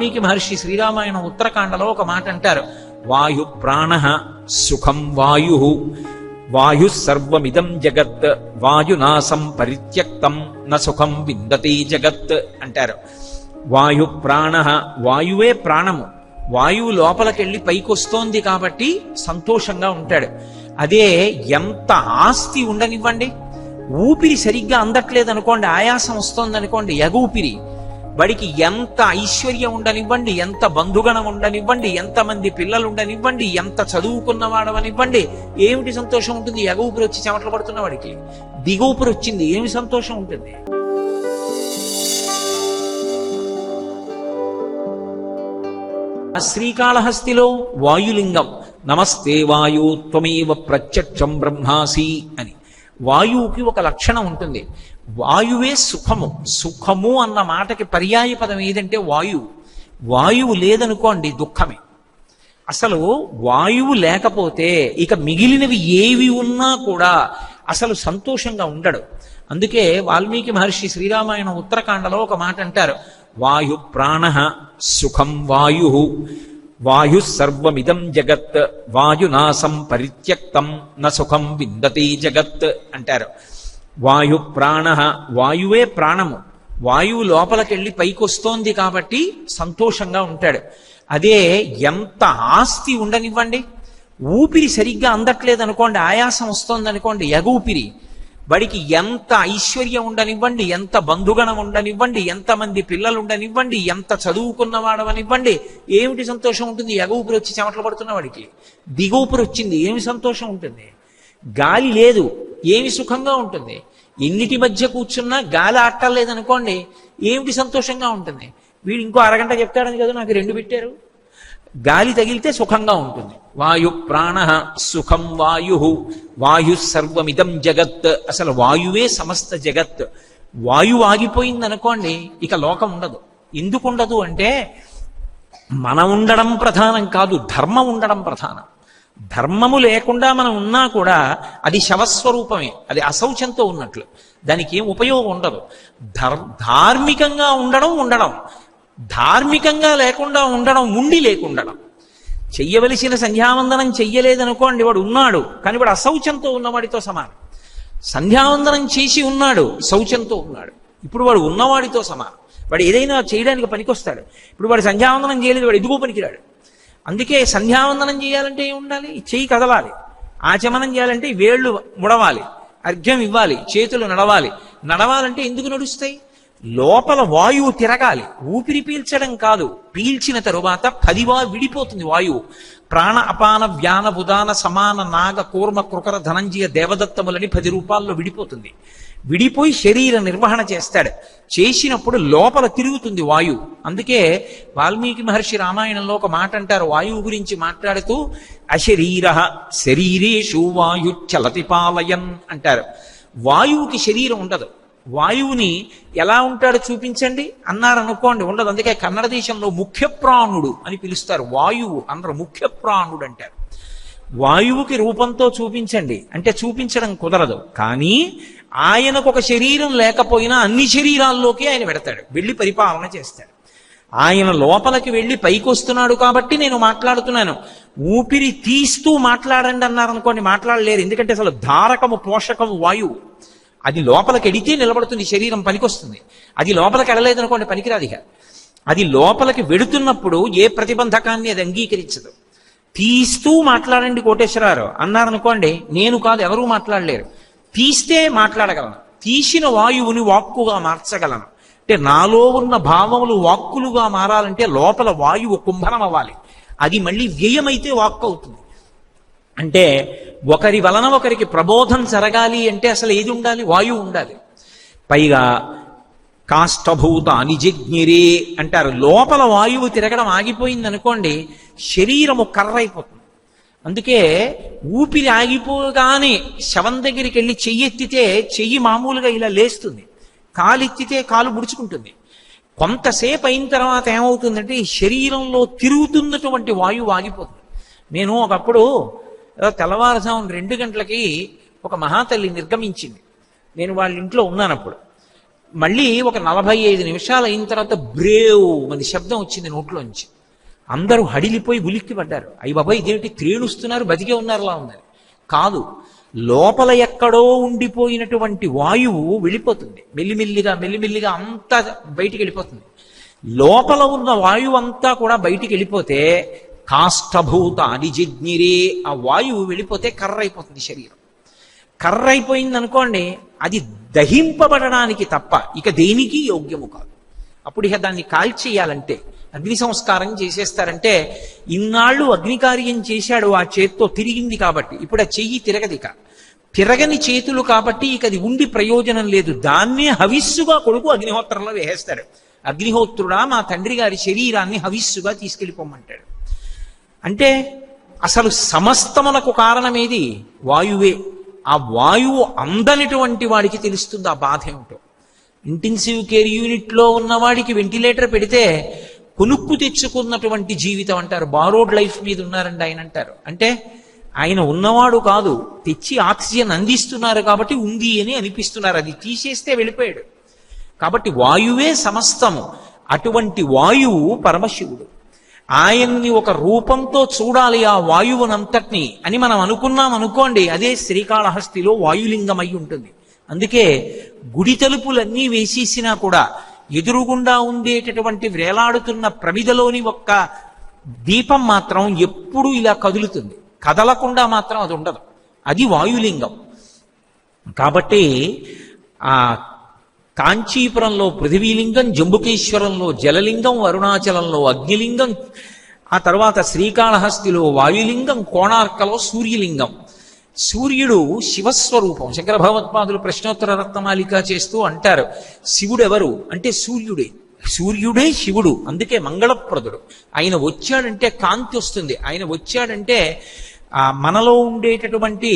వాల్మీకి మహర్షి శ్రీరామాయణం ఉత్తరకాండలో ఒక మాట అంటారు. వాయు ప్రాణ సుఖం వాయు వాయు సర్వమిదం జగత్ వాయునాశం పరిత్యక్తం న సుఖం విందతి జగత్ అంటారు. వాయు ప్రాణ వాయువే ప్రాణము. వాయువు లోపలికెళ్ళి పైకొస్తోంది కాబట్టి సంతోషంగా ఉంటాడు. అదే ఎంత ఆస్తి ఉండనివ్వండి. ఊపిరి సరిగ్గా అందట్లేదు అనుకోండి ఆయాసం వస్తోంది అనుకోండి ఎగూపిరి వాడికి ఎంత ఐశ్వర్యం ఉండనివ్వండి ఎంత బంధుగణం ఉండనివ్వండి ఎంతమంది పిల్లలు ఉండనివ్వండి ఎంత చదువుకున్నవాడవనివ్వండి ఏమిటి సంతోషం ఉంటుంది? ఎగూపిరి వచ్చి చెమటలు పడుతున్న వాడికి. దిగూపిరి వచ్చింది ఏమి సంతోషం ఉంటుంది? ఆ శ్రీకాళహస్తిలో వాయులింగం. నమస్తే వాయు త్వమేవ ప్రత్యక్షం బ్రహ్మాసి అని. వాయువుకి ఒక లక్షణం ఉంటుంది. వాయువే సుఖము. సుఖము అన్న మాటకి పర్యాయ పదం ఏదంటే వాయువు. వాయువు లేదనుకోండి దుఃఖమే. అసలు వాయువు లేకపోతే ఇక మిగిలినవి ఏవి ఉన్నా కూడా అసలు సంతోషంగా ఉండడు. అందుకే వాల్మీకి మహర్షి శ్రీరామాయణం ఉత్తరకాండలో ఒక మాట అంటారు. వాయు ప్రాణ సుఖం వాయు. వాయు సర్వమిదం జగత్. వాయునాశం పరిత్యక్తం. న సుఖం విందతి జగత్ అంటారు. వాయు ప్రాణ వాయువే ప్రాణము. వాయువు లోపలికెళ్ళి పైకొస్తోంది కాబట్టి సంతోషంగా ఉంటాడు. అదే ఎంత ఆస్తి ఉండనివ్వండి. ఊపిరి సరిగ్గా అందట్లేదు అనుకోండి ఆయాసం వస్తోంది అనుకోండి ఎగూపిరి వాడికి ఎంత ఐశ్వర్యం ఉండనివ్వండి ఎంత బంధుగణం ఉండనివ్వండి ఎంతమంది పిల్లలు ఉండనివ్వండి ఎంత చదువుకున్న వాడవనివ్వండి ఏమిటి సంతోషం ఉంటుంది? ఎగూపిరి వచ్చి చెమటలు పడుతున్న వాడికి. దిగూపిరి వచ్చింది ఏమి సంతోషం ఉంటుంది? గాలి లేదు ఏమి సుఖంగా ఉంటుంది? ఎన్నిటి మధ్య కూర్చున్నా గాలి ఆట్టలేదనుకోండి ఏమిటి సంతోషంగా ఉంటుంది? వీడు ఇంకో అరగంట చెప్తాడని కదా నాకు రెండు పెట్టారు. గాలి తగిలితే సుఖంగా ఉంటుంది. వాయు ప్రాణ సుఖం వాయు. వాయు సర్వమిదం జగత్. అసలు వాయువే సమస్త జగత్. వాయువు ఆగిపోయింది అనుకోండి ఇక లోకం ఉండదు. ఎందుకు ఉండదు అంటే మనం ఉండడం ప్రధానం కాదు ధర్మం ఉండడం ప్రధానం. ధర్మము లేకుండా మనం ఉన్నా కూడా అది శవస్వరూపమే అది అశౌచంతో ఉన్నట్లు. దానికి ఏం ఉపయోగం ఉండదు. ధర్ ధార్మికంగా ఉండడం ఉండడం. ధార్మికంగా లేకుండా ఉండడం ఉండి లేకుండడం. చెయ్యవలసిన సంధ్యావందనం చెయ్యలేదనుకోండి వాడు ఉన్నాడు కానీ వాడు అశౌచంతో ఉన్నవాడితో సమానం. సంధ్యావందనం చేసి ఉన్నాడు శౌచంతో ఉన్నాడు. ఇప్పుడు వాడు ఉన్నవాడితో సమానం. వాడు ఏదైనా చేయడానికి పనికొస్తాడు. ఇప్పుడు వాడు సంధ్యావందనం చేయలేదు వాడు ఎదుగు పనికిరాడు. అందుకే సంధ్యావందనం చేయాలంటే ఏం ఉండాలి ఈ చెయ్యి కదలాలి. ఆచమనం చేయాలంటే వేళ్ళు ముడవాలి అర్ఘ్యం ఇవ్వాలి చేతులు నడవాలి. నడవాలంటే ఎందుకు నడుస్తాయి? లోపల వాయువు తిరగాలి. ఊపిరి పీల్చడం కాదు. పీల్చిన తరువాత పదివా విడిపోతుంది వాయువు. ప్రాణ అపాన వ్యాన ఉదాన సమాన నాగ కూర్మ కృకర ధనంజయ దేవదత్తములని పది రూపాల్లో విడిపోతుంది. విడిపోయి శరీర నిర్వహణ చేస్తాడు. చేసినప్పుడు లోపల తిరుగుతుంది వాయువు. అందుకే వాల్మీకి మహర్షి రామాయణంలో ఒక మాట అంటారు. వాయువు గురించి మాట్లాడుతూ అశరీర శరీరేషు వాయు చలతి పాలయన్ అంటారు. వాయువుకి శరీరం ఉండదు. వాయువుని ఎలా ఉంటాడో చూపించండి అన్నారు అనుకోండి ఉండదు. అందుకే కన్నడ దేశంలో ముఖ్య ప్రాణుడు అని పిలుస్తారు. వాయువు అందరు ముఖ్య ప్రాణుడు అంటారు. వాయువుకి రూపంతో చూపించండి. అంటే చూపించడం కుదరదు. కానీ ఆయనకు ఒక శరీరం లేకపోయినా అన్ని శరీరాల్లోకి ఆయన పెడతాడు. వెళ్ళి పరిపాలన చేస్తాడు. ఆయన లోపలికి వెళ్ళి పైకి వస్తున్నాడు కాబట్టి నేను మాట్లాడుతున్నాను. ఊపిరి తీస్తూ మాట్లాడండి అన్నారు అనుకోండి మాట్లాడలేరు. ఎందుకంటే అసలు ధారకము పోషకము వాయువు. అది లోపలికి ఎడితే నిలబడుతుంది శరీరం పనికొస్తుంది. అది లోపలికి ఎడలేదు అనుకోండి పనికిరాదు ఇక. అది లోపలికి వెడుతున్నప్పుడు ఏ ప్రతిబంధకాన్ని అది అంగీకరించదు. తీస్తూ మాట్లాడండి కోటేశ్వరరావు. అన్నారనుకోండి నేను కాదు ఎవరూ మాట్లాడలేరు. తీస్తే మాట్లాడగలను. తీసిన వాయువుని వాక్కుగా మార్చగలను. అంటే నాలో ఉన్న భావములు వాక్కులుగా మారాలంటే లోపల వాయువు కుంభనం అవ్వాలి అది మళ్ళీ వ్యయమైతే వాక్కు అవుతుంది. అంటే ఒకరి వలన ఒకరికి ప్రబోధం జరగాలి అంటే అసలు ఏది ఉండాలి? వాయువు ఉండాలి. పైగా కాష్టభూత అనిజిజ్ఞిరే అంటారు. లోపల వాయువు తిరగడం ఆగిపోయింది అనుకోండి శరీరము కర్రైపోతుంది అందుకే ఊపిరి ఆగిపోగానే శవం దగ్గరికి వెళ్ళి చెయ్యెత్తితే చెయ్యి మామూలుగా ఇలా లేస్తుంది. కాలు ఎత్తితే కాలు ముడుచుకుంటుంది. కొంతసేపు అయిన తర్వాత ఏమవుతుందంటే ఈ శరీరంలో తిరుగుతున్నటువంటి వాయువు ఆగిపోతుంది. నేను ఒకప్పుడు ఏదో తెల్లవారుజామున రెండు గంటలకి ఒక మహాతల్లి నిర్గమించింది. నేను వాళ్ళ ఇంట్లో ఉన్నాను అప్పుడు. మళ్ళీ ఒక నలభై ఐదు నిమిషాలు అయిన తర్వాత బ్రేవ్ అని శబ్దం వచ్చింది నోట్లోంచి. అందరూ హడిలిపోయి ఉలిక్కి పడ్డారు. అయ్యి బాబాయ్ ఇదేమిటి? త్రేణుస్తున్నారు బతికే ఉన్నారులా ఉందని. కాదు లోపల ఎక్కడో ఉండిపోయినటువంటి వాయువు వెళ్ళిపోతుంది. మెల్లిమెల్లిగా మెల్లిమెల్లిగా అంతా బయటికి వెళ్ళిపోతుంది. లోపల ఉన్న వాయువు అంతా కూడా బయటికి వెళ్ళిపోతే కాష్టభూత అనిజిజ్ఞిరే ఆ వాయువు వెళ్ళిపోతే కర్ర అయిపోతుంది శరీరం. కర్ర అయిపోయింది అనుకోండి అది దహింపబడడానికి తప్ప ఇక దేనికి యోగ్యము కాదు. అప్పుడు ఇక దాన్ని కాల్చేయాలంటే అగ్ని సంస్కారం చేసేస్తారంటే ఇన్నాళ్ళు అగ్నికార్యం చేశాడు ఆ చేత్తో తిరిగింది కాబట్టి ఇప్పుడు ఆ చెయ్యి తిరగదిక తిరగని చేతులు కాబట్టి ఇక అది ఉండి ప్రయోజనం లేదు. దాన్నే హవిస్సుగా కొడుకు అగ్నిహోత్రంలో వేసేస్తాడు. అగ్నిహోత్రుడా మా తండ్రి గారి శరీరాన్ని హవిస్సుగా తీసుకెళ్ళిపోమంటాడు. అంటే అసలు సమస్తమునకు కారణమేది వాయువే. ఆ వాయువు అందనటువంటి వాడికి తెలుస్తుంది ఆ బాధ ఏమిటో. ఇంటెన్సివ్ కేర్ యూనిట్లో ఉన్నవాడికి వెంటిలేటర్ పెడితే కొనుక్కు తెచ్చుకున్నటువంటి జీవితం అంటారు. బారోడ్ లైఫ్ మీద ఉన్నారండి ఆయన అంటారు. అంటే ఆయన ఉన్నవాడు కాదు తెచ్చి ఆక్సిజన్ అందిస్తున్నారు కాబట్టి ఉంది అని అనిపిస్తున్నారు. అది తీసేస్తే వెళ్ళిపోయాడు. కాబట్టి వాయువే సమస్తము. అటువంటి వాయువు పరమశివుడు. ఆయన్ని ఒక రూపంతో చూడాలి ఆ వాయువునంతటిని అని మనం అనుకున్నాం అనుకోండి అదే శ్రీకాళహస్తిలో వాయులింగం అయి ఉంటుంది. అందుకే గుడి తలుపులన్నీ వేసేసినా కూడా ఎదురుగుండా ఉండేటటువంటి వేలాడుతున్న ప్రమిదలోని ఒక్క దీపం మాత్రం ఎప్పుడూ ఇలా కదులుతుంది. కదలకుండా మాత్రం అది ఉండదు. అది వాయులింగం. కాబట్టి ఆ కాంచీపురంలో పృథివీలింగం జంబుకేశ్వరంలో జలలింగం అరుణాచలంలో అగ్నిలింగం ఆ తర్వాత శ్రీకాళహస్తిలో వాయులింగం కోణార్కలో సూర్యలింగం. సూర్యుడు శివస్వరూపం. శంకర భగవత్పాదులు ప్రశ్నోత్తర రత్నమాలిక చేస్తూ అంటారు శివుడెవరు? అంటే సూర్యుడే. సూర్యుడే శివుడు. అందుకే మంగళప్రదుడు. ఆయన వచ్చాడంటే కాంతి వస్తుంది. ఆయన వచ్చాడంటే ఆ మనలో ఉండేటటువంటి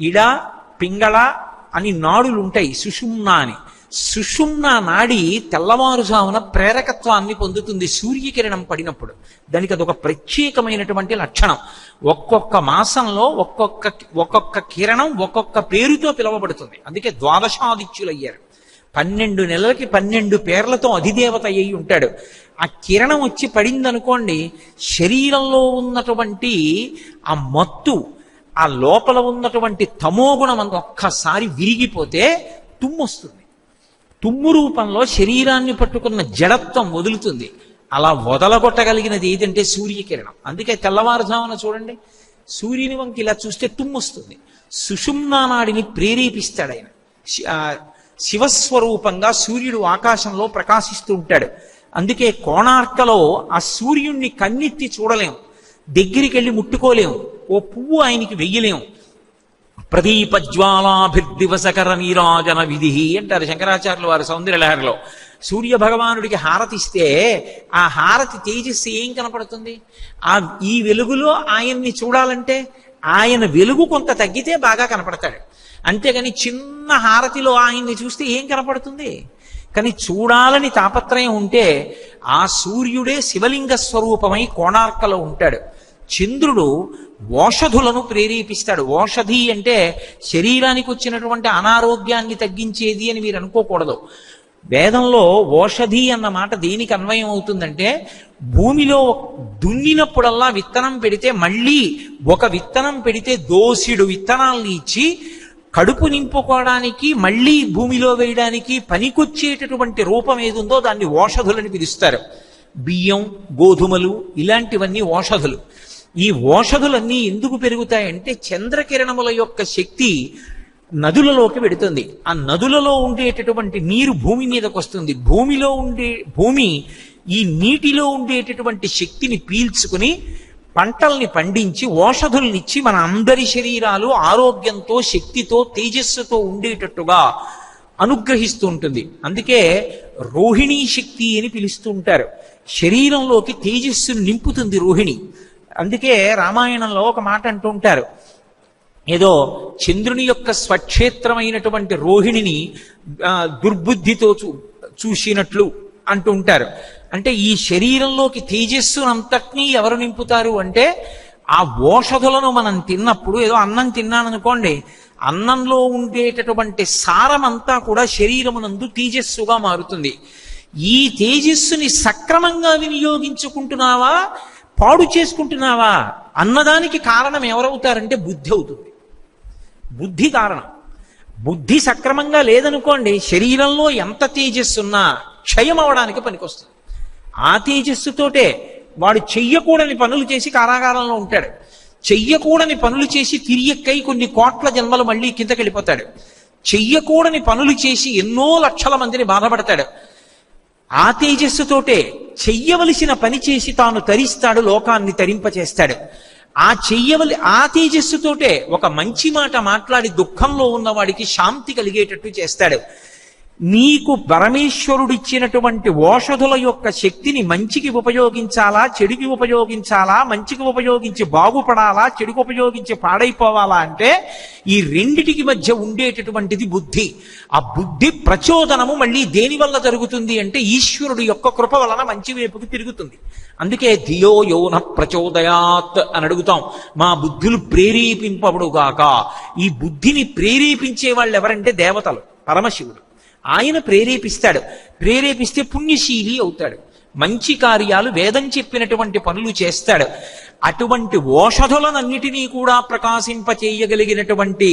ఇడ పింగళ అని నాడులు ఉంటాయి సుషుమ్నా అని. సుషుమ్న నాడి తెల్లవారుజామున ప్రేరకత్వాన్ని పొందుతుంది సూర్యకిరణం పడినప్పుడు. దానికి అదొక ప్రత్యేకమైనటువంటి లక్షణం. ఒక్కొక్క మాసంలో ఒక్కొక్క ఒక్కొక్క కిరణం ఒక్కొక్క పేరుతో పిలువబడుతుంది. అందుకే ద్వాదశాదిత్యులు అయ్యారు పన్నెండు నెలలకి పన్నెండు పేర్లతో అధిదేవత అయి ఉంటాడు. ఆ కిరణం వచ్చి పడిందనుకోండి శరీరంలో ఉన్నటువంటి ఆ మత్తు ఆ లోపల ఉన్నటువంటి తమోగుణం అంత ఒక్కసారి విరిగిపోతే తుమ్మొస్తుంది. తుమ్ము రూపంలో శరీరాన్ని పట్టుకున్న జడత్వం వదులుతుంది. అలా వదలగొట్టగలిగినది ఏదంటే సూర్యకిరణం. అందుకే తెల్లవారుజామున చూడండి సూర్యుని వంకి ఇలా చూస్తే తుమ్మొస్తుంది. సుషుమ్నానాడిని ప్రేరేపిస్తాడు ఆయన. శి- శివస్వరూపంగా సూర్యుడు ఆకాశంలో ప్రకాశిస్తూ ఉంటాడు. అందుకే కోణార్కలో ఆ సూర్యుణ్ణి కన్నెత్తి చూడలేం. దగ్గరికి వెళ్ళి ముట్టుకోలేం. ఓ పువ్వు ఆయనకి వెయ్యలేం. ప్రదీపజ్వాలాభిర్దివసకర నీరాజన విధి అంటారు శంకరాచార్యులు వారు సౌందర్యలహరిలో. సూర్య భగవానుడికి హారతిస్తే ఆ హారతి తేజస్సు ఏం కనపడుతుంది? ఆ ఈ వెలుగులో ఆయన్ని చూడాలంటే ఆయన వెలుగు కొంత తగ్గితే బాగా కనపడతాడు. అంతేగాని చిన్న హారతిలో ఆయన్ని చూస్తే ఏం కనపడుతుంది? కానీ చూడాలని తాపత్రయం ఉంటే ఆ సూర్యుడే శివలింగ స్వరూపమై కోణార్కలో ఉంటాడు. చంద్రుడు ఓషధులను ప్రేరేపిస్తాడు. ఓషధి అంటే శరీరానికి వచ్చినటువంటి అనారోగ్యాన్ని తగ్గించేది అని మీరు అనుకోకూడదు. వేదంలో ఓషధి అన్న మాట దేనికి అన్వయం అవుతుందంటే భూమిలో దున్నినప్పుడల్లా విత్తనం పెడితే మళ్ళీ ఒక విత్తనం పెడితే దోసిడు విత్తనాల్ని ఇచ్చి కడుపు నింపుకోవడానికి మళ్ళీ భూమిలో వేయడానికి పనికొచ్చేటటువంటి రూపం ఏదుందో దాన్ని ఓషధులని పిలుస్తారు. బియ్యం గోధుమలు ఇలాంటివన్నీ ఓషధులు. ఈ ఓషధులన్నీ ఎందుకు పెరుగుతాయంటే చంద్రకిరణముల యొక్క శక్తి నదులలోకి వెడుతుంది. ఆ నదులలో ఉండేటటువంటి నీరు భూమి మీదకి వస్తుంది భూమిలో ఉండే భూమి ఈ నీటిలో ఉండేటటువంటి శక్తిని పీల్చుకుని పంటల్ని పండించి ఓషధుల్నిచ్చి మన అందరి శరీరాలు ఆరోగ్యంతో శక్తితో తేజస్సుతో ఉండేటట్టుగా అనుగ్రహిస్తూ ఉంటుంది. అందుకే రోహిణీ శక్తి అని పిలుస్తూ ఉంటారు. శరీరంలోకి తేజస్సును నింపుతుంది రోహిణి. అందుకే రామాయణంలో ఒక మాట అంటూ ఉంటారు. ఏదో చంద్రుని యొక్క స్వక్షేత్రమైనటువంటి రోహిణిని దుర్బుద్ధితో చూ చూసినట్లు అంటూ ఉంటారు. అంటే ఈ శరీరంలోకి తేజస్సునంతటినీ ఎవరు నింపుతారు అంటే ఆ ఓషధులను మనం తిన్నప్పుడు ఏదో అన్నం తిన్నాననుకోండి అన్నంలో ఉండేటటువంటి సారమంతా కూడా శరీరమునందు తేజస్సుగా మారుతుంది. ఈ తేజస్సుని సక్రమంగా వినియోగించుకుంటున్నావా? పాడు చేసుకుంటున్నావా? అన్నదానికి కారణం ఎవరవుతారంటే బుద్ధి అవుతుంది. బుద్ధి కారణం. బుద్ధి సక్రమంగా లేదనుకోండి శరీరంలో ఎంత తేజస్సున్నా క్షయం అవడానికి పనికొస్తుంది. ఆ తేజస్సుతోటే వాడు చెయ్యకూడని పనులు చేసి కారాగారంలో ఉంటాడు. చెయ్యకూడని పనులు చేసి తిరియక్కై కొన్ని కోట్ల జన్మలు మళ్ళీ కిందకి వెళ్ళిపోతాడు చెయ్యకూడని పనులు చేసి ఎన్నో లక్షల మందిని బాధపడతాడు. ఆ తేజస్సుతోటే చెయ్యవలసిన పని చేసి తాను తరిస్తాడు లోకాన్ని తరింపచేస్తాడు. ఆ చెయ్యవలి ఆ తేజస్సుతోటే ఒక మంచి మాట మాట్లాడి దుఃఖంలో ఉన్నవాడికి శాంతి కలిగేటట్టు చేస్తాడు. నీకు పరమేశ్వరుడిచ్చినటువంటి ఓషధుల యొక్క శక్తిని మంచికి ఉపయోగించాలా చెడుకి ఉపయోగించాలా మంచికి ఉపయోగించి బాగుపడాలా చెడుకు ఉపయోగించి పాడైపోవాలా అంటే ఈ రెండిటికి మధ్య ఉండేటటువంటిది బుద్ధి. ఆ బుద్ధి ప్రచోదనము మళ్ళీ దేని వల్ల జరుగుతుంది అంటే ఈశ్వరుడు యొక్క కృప వలన మంచి వైపుకి తిరుగుతుంది. అందుకే ధియో యోన ప్రచోదయాత్ అని అడుగుతాం. మా బుద్ధులు ప్రేరేపింపబడుగాక. ఈ బుద్ధిని ప్రేరేపించే వాళ్ళు ఎవరంటే దేవతలు పరమశివుడు. ఆయన ప్రేరేపిస్తాడు. ప్రేరేపిస్తే పుణ్యశీలి అవుతాడు. మంచి కార్యాలు వేదం చెప్పినటువంటి పనులు చేస్తాడు. అటువంటి ఓషధులనన్నిటినీ కూడా ప్రకాశింపచేయగలిగినటువంటి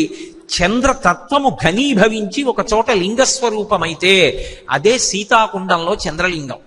చంద్రతత్వము ఘనీభవించి ఒక చోట లింగస్వరూపమైతే అదే సీతాకుండంలో చంద్రలింగం.